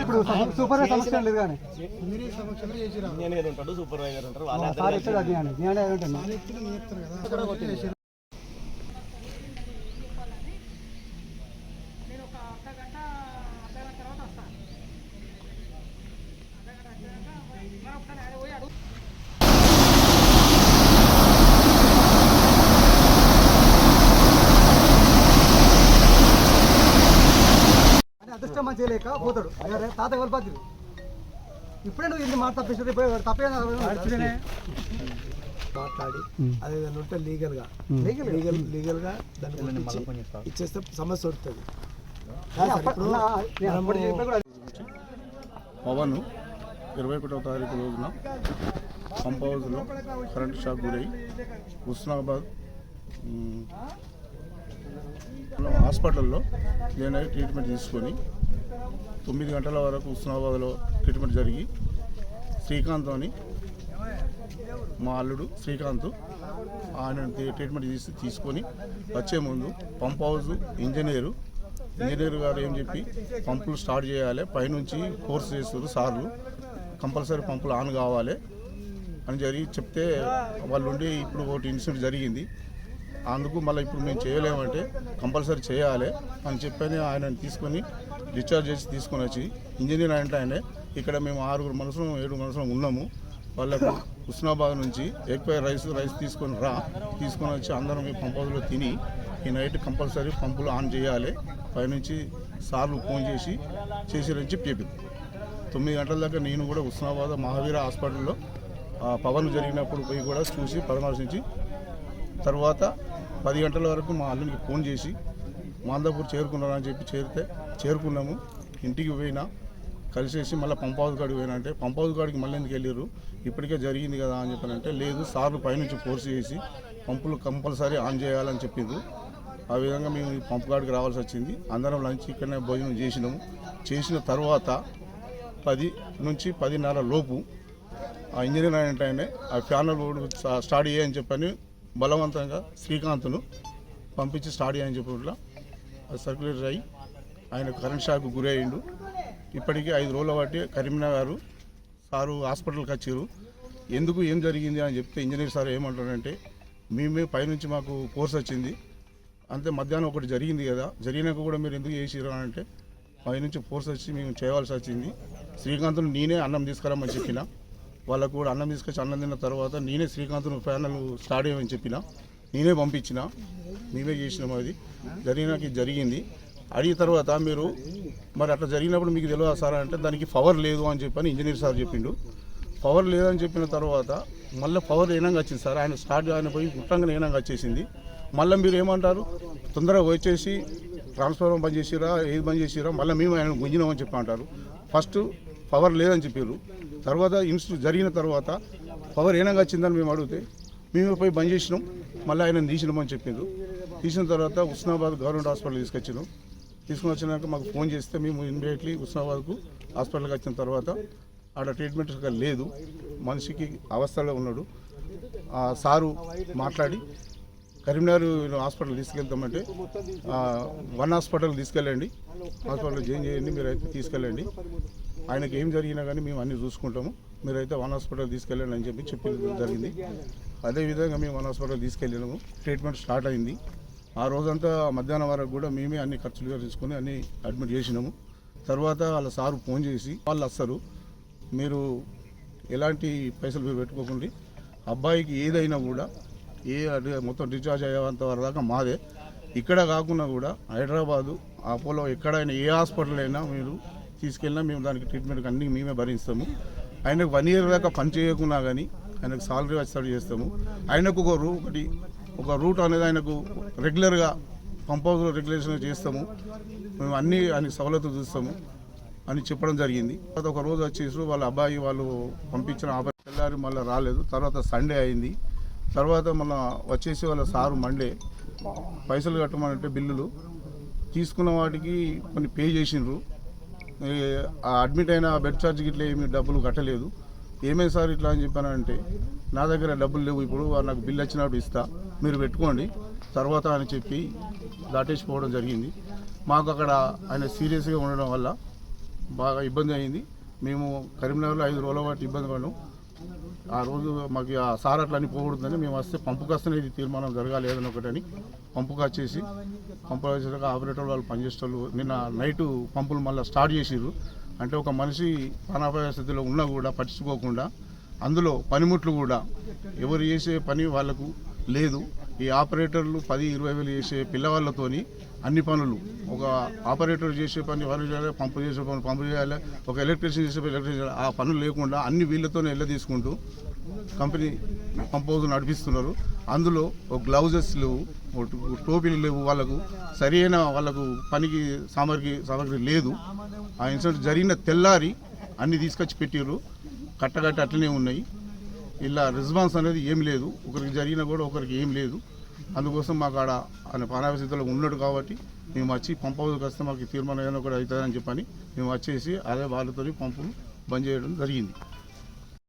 ఇప్పుడు సూపర్ సమస్య లేదు కానీ. ఇంజనీర్ ఉంటాడు సూపర్వైజర్ ఉంటారు వాళ్ళ సార్ చెప్పేది అది అని నేను అదే అంటున్నా అని అదృష్టం మంచిగా లేక పోతాడు అరే తాత ఎవరు బాధ్యుడు ఇప్పుడే నువ్వు ఇది మాట తప్పించి తప్పే మాట్లాడి అది ఏదైనా ఉంటే లీగల్గా లీగల్ లీగల్గా దాన్ని ఇచ్చేస్తే సమస్య వస్తుంది. పవన్ ఇరవై ఒకటవ తారీఖు రోజున పంప్ హౌస్లో కరెంట్ షాక్ గురై హుస్నాబాద్ హాస్పిటల్లో నేను ట్రీట్మెంట్ తీసుకొని తొమ్మిది గంటల వరకు హుస్నాబాద్లో ట్రీట్మెంట్ జరిగి శ్రీకాంత్ అని మా అల్లుడు శ్రీకాంత్ ఆయన ట్రీట్మెంట్ తీసి తీసుకొని వచ్చే ముందు పంప్ హౌస్ ఇంజనీరు ఇంజనీర్ గారు ఏం చెప్పి పంపులు స్టార్ట్ చేయాలి పైనుంచి కోర్స్ చేస్తారు సార్లు కంపల్సరీ పంపులు ఆన్ కావాలి అని జరిగి చెప్తే వాళ్ళు ఉండి ఇప్పుడు ఒకటి ఇన్సిడెంట్ జరిగింది. అందుకు మళ్ళీ ఇప్పుడు మేము చేయలేమంటే కంపల్సరీ చేయాలి అని చెప్పని ఆయన తీసుకొని డిశ్చార్జ్ చేసి తీసుకొని వచ్చి ఇంజనీర్ అంటే ఆయన ఇక్కడ మేము ఆరుగురు మనుషులు ఏడు మనుషులు ఉన్నాము. వాళ్ళకు హుస్నాబాద్ నుంచి ఎక్కువ రైస్ రైస్ తీసుకొని రా. తీసుకొని వచ్చి అందరం ఈ పంప్ తిని ఈ నైట్ కంపల్సరీ పంపులు ఆన్ చేయాలి. పైనుంచి సార్లు ఫోన్ చేసి చేసిరని చెప్పి చెప్పింది. తొమ్మిది గంటల దాకా నేను కూడా హుస్నాబాద్ మహావీర హాస్పిటల్లో పవన్ జరిగినప్పుడు పోయి కూడా చూసి పరామర్శించి తర్వాత పది గంటల వరకు మా అల్లునికి ఫోన్ చేసి మాందాపూర్ చేరుకున్నారని చెప్పి చేరితే చేరుకున్నాము. ఇంటికి పోయినా కలిసేసి మళ్ళీ పంప్ కాడికి పోయినా అంటే పంప్ కాడికి మళ్ళీ ఎందుకు వెళ్ళారు ఇప్పటికే జరిగింది కదా అని చెప్పానంటే లేదు సార్లు పైనుంచి ఫోర్స్ చేసి పంపులు కంపల్సరీ ఆన్ చేయాలని చెప్పింది ఆ విధంగా మేము పంపు కాడికి రావాల్సి వచ్చింది. అందరం లంచ్ ఇక్కడనే భోజనం చేసినాము. చేసిన తర్వాత పది నుంచి పదిన్నర లోపు ఆ ఇంజనీర్ అంటే ఆయన ఆ ఫ్యాన్ స్టార్ట్ చేయని చెప్పని బలవంతంగా శ్రీకాంత్ను పంపించి స్టార్ట్ చేయని చెప్పినట్ల అది సర్క్యులేటర్ అయ్యి ఆయన కరెంట్ షాక్ గురయ్యిండు ఇప్పటికీ ఐదు రోజుల బట్టి కరీంనగర్ సారు హాస్పిటల్కి వచ్చారు. ఎందుకు ఏం జరిగింది అని చెప్తే ఇంజనీర్ సార్ ఏమంటారంటే మేమే పైనుంచి మాకు కోర్స్ వచ్చింది. అంతే మధ్యాహ్నం ఒకటి జరిగింది కదా జరిగినాక కూడా మీరు ఎందుకు చేసిరు అని అంటే పైనుంచి ఫోర్స్ వచ్చి మేము చేయవలసి వచ్చింది. శ్రీకాంత్ను నేనే అన్నం తీసుకురమ్మని చెప్పిన. వాళ్ళకు కూడా అన్నం తీసుకొచ్చి అన్నం తిన్న తర్వాత నేనే శ్రీకాంత్ను ఫ్యానల్ స్టార్ట్ చేయమని చెప్పిన. నేనే పంపించిన. మేమే చేసినాము అది. జరిగినాక జరిగింది. అడిగిన తర్వాత మీరు మరి అట్లా జరిగినప్పుడు మీకు తెలియదు సార్? అంటే దానికి పవర్ లేదు అని చెప్పని ఇంజనీర్ సార్ చెప్పిండు. పవర్ లేదని చెప్పిన తర్వాత మళ్ళీ పవర్ ఏనంగా వచ్చింది సార్. ఆయన స్టార్ట్ ఆయన పోయి గుట్టంగా ఏనంగా వచ్చేసింది. మళ్ళీ మీరు ఏమంటారు? తొందరగా వచ్చేసి ట్రాన్స్ఫార్మర్ బంద్ చేసిరా? ఏది బంద్ చేసిరా? మళ్ళీ మేము ఆయన గుంజినామని చెప్పి అంటారు. ఫస్ట్ పవర్ లేదని చెప్పారు. తర్వాత ఇన్స్టిట్యూట్ జరిగిన తర్వాత పవర్ ఏనంగా వచ్చిందని మేము అడిగితే మేము పోయి బంద్ చేసినాం. మళ్ళీ ఆయన తీసినామని చెప్పిండ్రు తీసిన తర్వాత ఉస్నాబాద్ గవర్నమెంట్ హాస్పిటల్ తీసుకొచ్చినాం. తీసుకుని వచ్చినాక మాకు ఫోన్ చేస్తే మేము ఇమ్మీడియట్లీ ఉస్నాబాద్కు హాస్పిటల్కి వచ్చిన తర్వాత ఆడ ట్రీట్మెంట్ లేదు. మనిషికి అవస్థలో ఉన్నాడు. సారు మాట్లాడి కరీంనగర్ హాస్పిటల్ తీసుకెళ్తామంటే వన్ హాస్పిటల్ తీసుకెళ్ళండి. హాస్పిటల్ జాయిన్ చేయండి మీరైతే తీసుకెళ్ళండి. ఆయనకి ఏం జరిగినా కానీ మేము అన్ని చూసుకుంటాము. మీరైతే వన్ హాస్పిటల్ తీసుకెళ్ళండి అని చెప్పి చెప్పింది జరిగింది. అదేవిధంగా మేము వన్ హాస్పిటల్ తీసుకెళ్ళినాము. ట్రీట్మెంట్ స్టార్ట్ అయింది. ఆ రోజంతా మధ్యాహ్నం వరకు కూడా మేమే అన్ని ఖర్చులుగా తీసుకొని అన్ని అడ్మిట్ చేసినాము. తర్వాత వాళ్ళ సారు ఫోన్ చేసి వాళ్ళు వస్తారు. మీరు ఎలాంటి పైసలు మీరు పెట్టుకోకండి. అబ్బాయికి ఏదైనా కూడా ఏ మొత్తం డిశ్చార్జ్ అయ్యేంత వరకు దాకా మాదే. ఇక్కడ కాకుండా కూడా హైదరాబాదు అపోలో ఎక్కడైనా ఏ హాస్పిటల్ అయినా మీరు తీసుకెళ్ళినా మేము దానికి ట్రీట్మెంట్ అన్ని మేమే భరిస్తాము. ఆయనకు వన్ ఇయర్ దాకా పని చేయకున్నా కానీ ఆయనకు సాలరీ వచ్చేటట్టు చేస్తాము. ఆయనకు ఒక రూ ఒకటి ఒక రూట్ అనేది ఆయనకు రెగ్యులర్గా పంప్ హౌస్లో రెగ్యులేషన్ చేస్తాము. మేము అన్ని ఆయనకు సవలతులు చూస్తాము అని చెప్పడం జరిగింది. తర్వాత ఒక రోజు వచ్చేసి వాళ్ళ అబ్బాయి వాళ్ళు పంపించిన ఆపరేషన్ తెల్లారి మళ్ళీ రాలేదు. తర్వాత సండే అయింది. తర్వాత మళ్ళీ వచ్చేసి వాళ్ళ సారు మండే పైసలు కట్టమనంటే బిల్లులు తీసుకున్న వాటికి కొన్ని పే చేసిండ్రు. అడ్మిట్ అయిన బెడ్ ఛార్జ్ గిట్ల ఏమి డబ్బులు కట్టలేదు. ఏమైంది సార్ ఇట్లా అని చెప్పానంటే నా దగ్గర డబ్బులు లేవు ఇప్పుడు వారు నాకు బిల్ వచ్చినప్పుడు ఇస్తా మీరు పెట్టుకోండి. తర్వాత అని చెప్పి దాటేసిపోవడం జరిగింది. మాకు అక్కడ ఆయన సీరియస్గా ఉండడం వల్ల బాగా ఇబ్బంది అయింది. మేము కరీంనగర్లో ఐదు రోజుల పాటు ఇబ్బంది పడ్డాం. ఆ రోజు మాకు ఆ సార్ అట్లా అని పోకూడదని మేము వస్తే పంపుకు వస్తేనే ఇది తీర్మానం జరగాలి ఏదైనా ఒకటని పంపుకు చేసి పంపు వచ్చేసాక ఆపరేటర్ వాళ్ళు పనిచేసేవాళ్ళు నిన్న నైటు పంపులు మళ్ళీ స్టార్ట్ చేసిర్రు. అంటే ఒక మనిషి ప్రాణాపాయ స్థితిలో ఉన్నా కూడా పట్టించుకోకుండా అందులో పనిముట్లు కూడా ఎవరు చేసే పని వాళ్ళకు లేదు. ఈ ఆపరేటర్లు పది ఇరవై వేలు చేసే పిల్లవాళ్ళతోని అన్ని పనులు. ఒక ఆపరేటర్ చేసే పని వాళ్ళు చేయాలి పంపు చేసే పని పంపు చేయాలి ఒక ఎలక్ట్రీషియన్ చేసే పని ఎలక్ట్రీషియన్ చేయాలి. ఆ పనులు లేకుండా అన్ని వీళ్ళతోనే వెళ్ళ తీసుకుంటూ కంపెనీ పంప్ హౌస్ నడిపిస్తున్నారు. అందులో ఒక గ్లౌజెస్ లేవు ఒక టోపీలు లేవు వాళ్ళకు. సరైన వాళ్ళకు పనికి సామగ్రి సామగ్రి లేదు. ఆ ఇన్సిడెంట్ జరిగిన తెల్లారి అన్ని తీసుకొచ్చి పెట్టారు కట్టగట్టి అట్లనే ఉన్నాయి. ఇలా రెస్పాన్స్ అనేది ఏం లేదు. ఒకరికి జరిగినా కూడా ఒకరికి ఏం లేదు. అందుకోసం మాకు ఆడ ఆయన ప్రాణాపాయ స్థితిలో ఉన్నాడు కాబట్టి మేము వచ్చి పంప్ హౌస్కి వస్తే మాకు తీర్మానం ఏదైనా కూడా అవుతుందని చెప్పని మేము వచ్చేసి అదే వాళ్ళతో పంపులు బంద్ చేయడం జరిగింది.